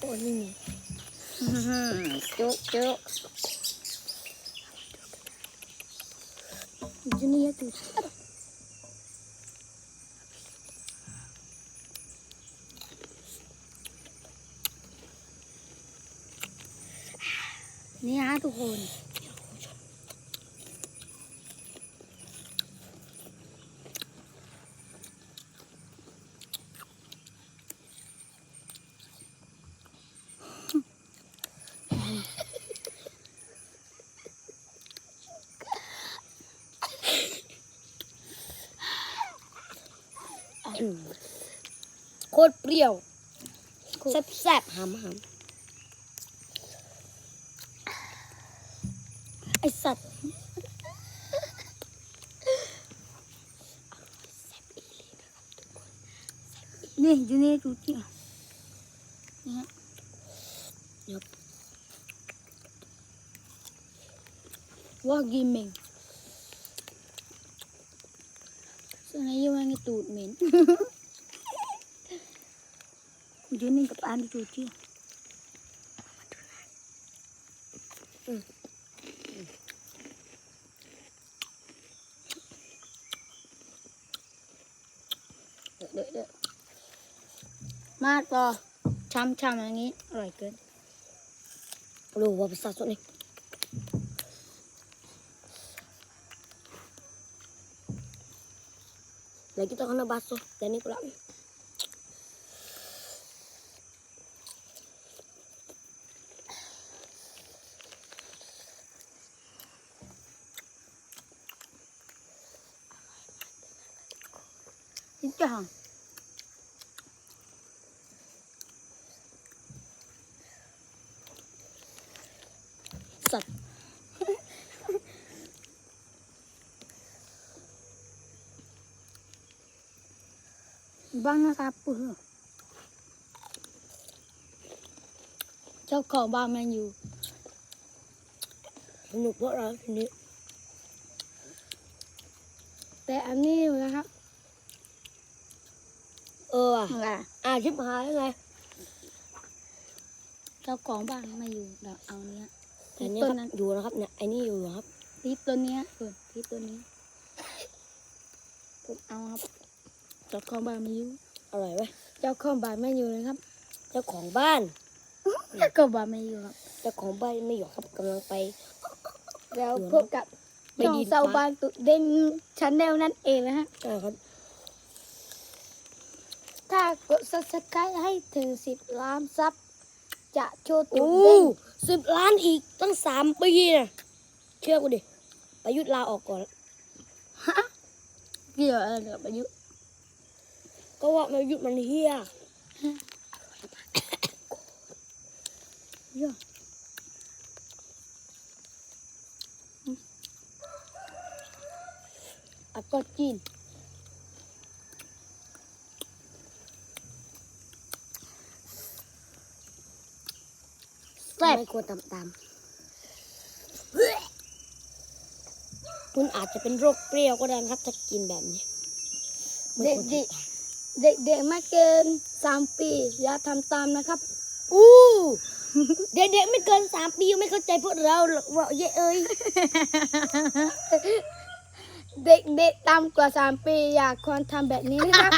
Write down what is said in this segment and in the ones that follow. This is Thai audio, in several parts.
ตัวไม่มีจุกจุกจุนี่ตุนี่ฮะทุกคน โคตรเปรี้ยวแซ่บแซ่บๆหามหามไอสัตว์นี่จุนี่จุจินี่ฮะว่ากินเหม็น ส่วนนี้ยังไงตูดเหม็นจุนี่กับอันจุจิเด้อเด้อมาดต่อช้ำช้ำอย่างนี้ อร่อยเกินรู้ว่าภาษาสดนี่แล้ Lagi ito ako na baso. Dani ko lang. Ito ha. Bang nak apa tu? Cháu khẩu ba menu. สนุกเพราะเราทีนี้ แต่อันนี้นะครับ เออว่ะ là อ่าชิบหายแล้วไงเจ้าของบ้านไมาอยู่เดี๋ยวเอาเนี้ยแต่เนี้ยต้คนรับนั้นอยู่นะครับเนี่ยไอ้นี่อยู่ครับรีบตัวเนี้ยเออรีบตัวนี้ ผมเอาครับ เจ้าของบ้านไมาอยู่อร่อยไหมเจ้าของบ้านไม่อยู่เลยครับ เจ้าของบ้านเจ้าของบ้านไม่อยู่ครับเจ้าของบ้านไม่อยู่ครับกำลังไป แล้วอยู่นะพบกับไม่ช่องดีเซาบ้านตุเด่นชันแนลนั่นเองนะฮะใช่ครับ ถ้ากด subscribe ให้ถึงสิบล้านซับจะโชว์ตุโอ้เด้งสิบล้านอีกตั้งสามปีนะเชื่อกูดิประยุทธ์ลาออกก่อนเกี่ยวอะไรกับอายุ ก็ว่าประยุทธ์มันเฮียเยอะอัดก็จีนแซ่บไม่ควรตามตามคุณอาจจะเป็นโรคเปรี้ยวก็ได้นะครับถ้ากินแบบนี้ไม่เด็กควรเด็กทำตาม เด็กเด็กไม่เกินสามปี อย่าทำตามนะครับ อู้เด็กๆไม่เกินสามปียังไม่เข้าใจพวกเราหรอกว่าเย้เอ้ยเด็กเด็กต่ำกว่าสามปีอย่าควรทำแบบนี้นะครับ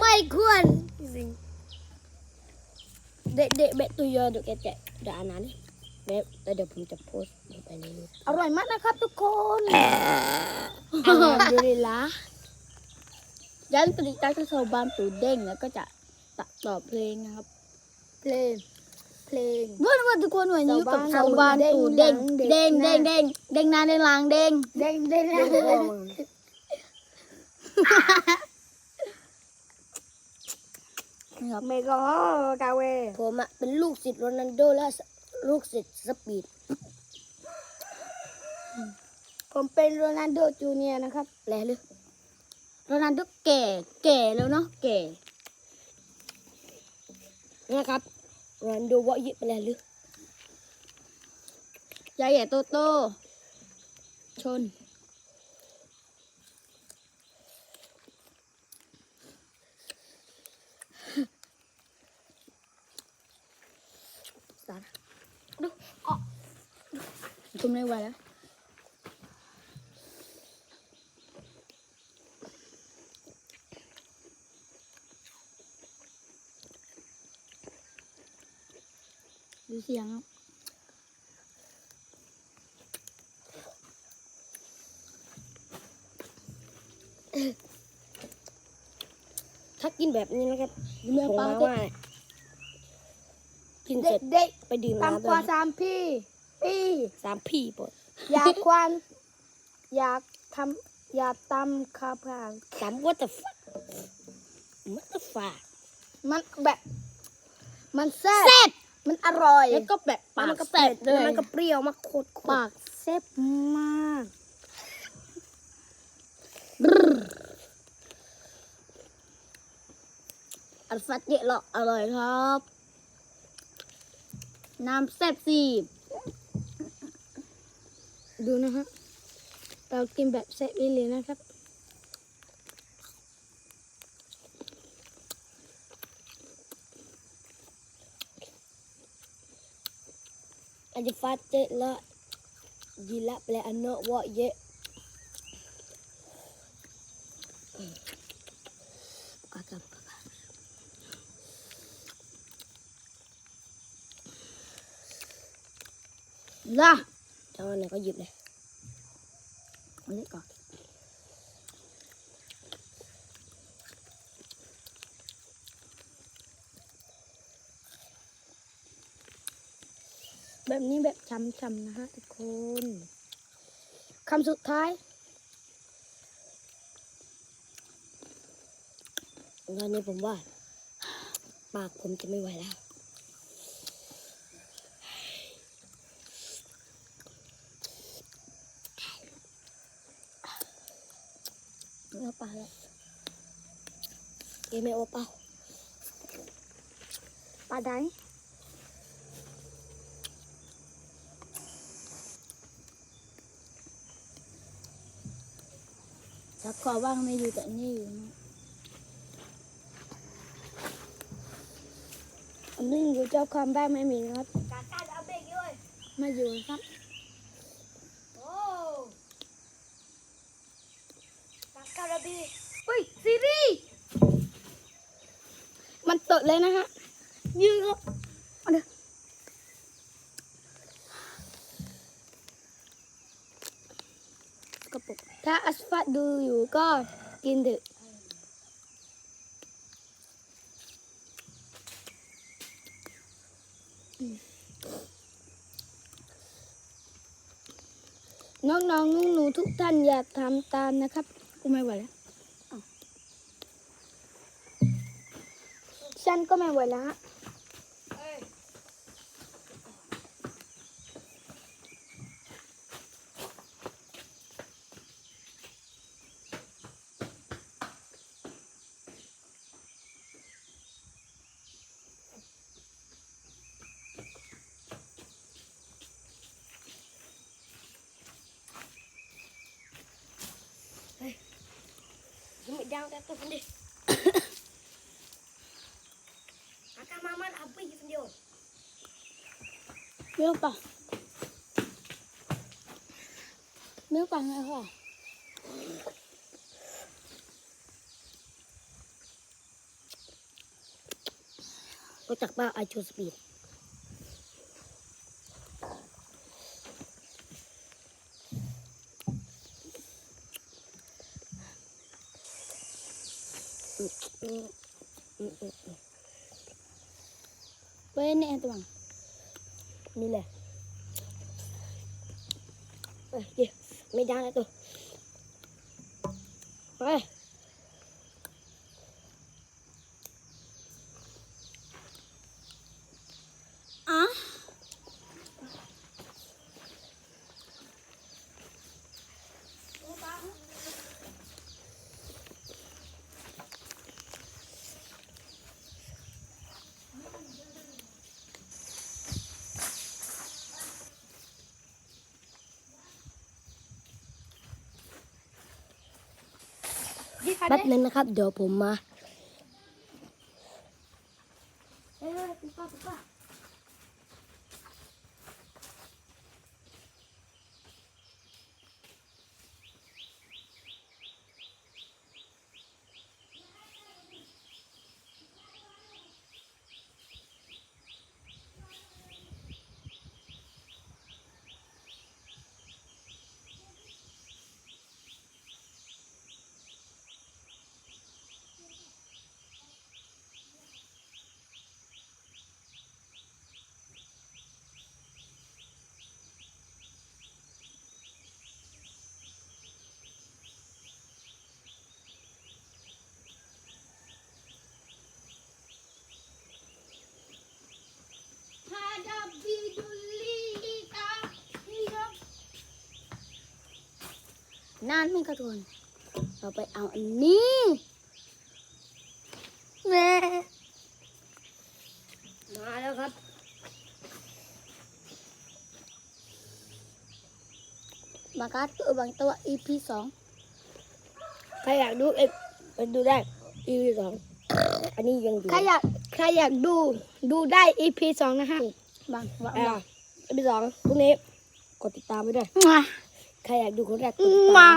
ไม่ควร เด็กๆแบบตัวเยอะเดี๋ยวแกจะด่าอันนั้นแบบแล้วเดี๋ยวผมจะโพสต์ลงไปในยูทูบอร่อยมากนะครับทุกคนอัลฮัมดุลิลละ ยันปริตาจะโซบานตูเด้งแล้วก็จะตัดต่อเพลงนะครับ เพลง เพลงว่าว่าทุกคนวันนี้อยู่กับโซบานตูเด้งเด้งเด้งเด้งเด้งหนาเด้งหลังเด้งเด้งเด้งครับเมกากาเวผมอะเป็นลูกศิษย์โรนัลโดและลูกศิษย์สปีด ผมเป็นโรนัลโดจูเนียร์นะครับแหละหรือ โรนัลโดแก่แก่แล้วเนาะแก่นี่ยครับโรนัลโดว่าเยิบไปแล้วหรือใหญ่ใหญ่โตโต ชน สารดูอ๋อทนไม่ไหวแล้ว เสียงครับถ้ากินแบบนี้นะครับเมื่อผงปลามาก็ม่าเนี่ยกินเสร็จเด็กไปดื่มๆน้ำต่ำด้กวว่ายสามพี่ พี่สามพี่ปดอยากควันอยากทำอยากตำข้าวผัดสามวัตถุฟักวัตถุฟักมันแบบ มันแซ่บ มันอร่อย แล้วก็แบบปากมันก็แซ่บเผ็ดแล้วเลยมันก็เปรี้ยวมากโคตรๆปากแซ่บมากอัลฟัดเยอะหรอกอร่อยครับ น้ำแซ่บสิดูนะฮะ เรากินแบบแซ่บอีหลีนะครับ จะฟาดเจละยีละเปลอันเนาะวะเยอะ Kakak. Lah, จังหวะไหนก็หยิบเลย ini kok. แบบนี้แบบช้ำๆนะฮะทุกคนคำสุดท้ายตอนนี้ผมว่า ปากผมจะไม่ไหวแล้วเนื้อปลาแล้วเกมไม่โอเปล่าปลาได้ ถ้าขอว่างไม่อยู่แต่นี่อยู่นะอันนี้อยู่เจ้าความบ้านไม่มีนะครับกาการเอาเบรกด้วยมาอยู่ครับโอ้ปากการาบีเฮ้ยซีรีส์มันเติดเลยนะฮะยืนครับเอาเดี๋ย กระปุก ถ้าอัสฟัดดูอยู่ก็กินเถอะน้องๆหนูๆทุกท่านอย่าทำตามนะครับ กูไม่ไหวแล้วอ้าวฉันก็ไม่ไหวแล้วฮะ ยังไม่ดังแต่ตัวคนดิอาการมามันอับไปอยู่คนเดียว เรื่องป่ะเรื่องป่ะไงค่ะ รู้จักป่ะไอชูสปีดอืมอืมอืมอืมอืม เว้ยเนี่ยตัว นี่แหละเอ้ยเดี๋ยวไม่ได้แล้วตัวไป แป๊บนึงนะครับ เดี๋ยวผมมา เอ้ยปุ๊บปั๊บปุ๊บปั๊บ บีดูลีตาลีครับ นานไหมครับทุกคนเราไปเอาอันนี้แม่มาแล้วครับมากัดตัวบางตัว EP สองใครอยากดูเอ็กไปดูได้ EP สองอันนี้ยังอยู่ใครอยากใครอยากดูดูได้ EP สองนะฮะ บางบางอ่า EP สองพรุ่งนี้ กดติดตามไว้ด้วยมาใครอยากดูคนแรกกดติดตาม มา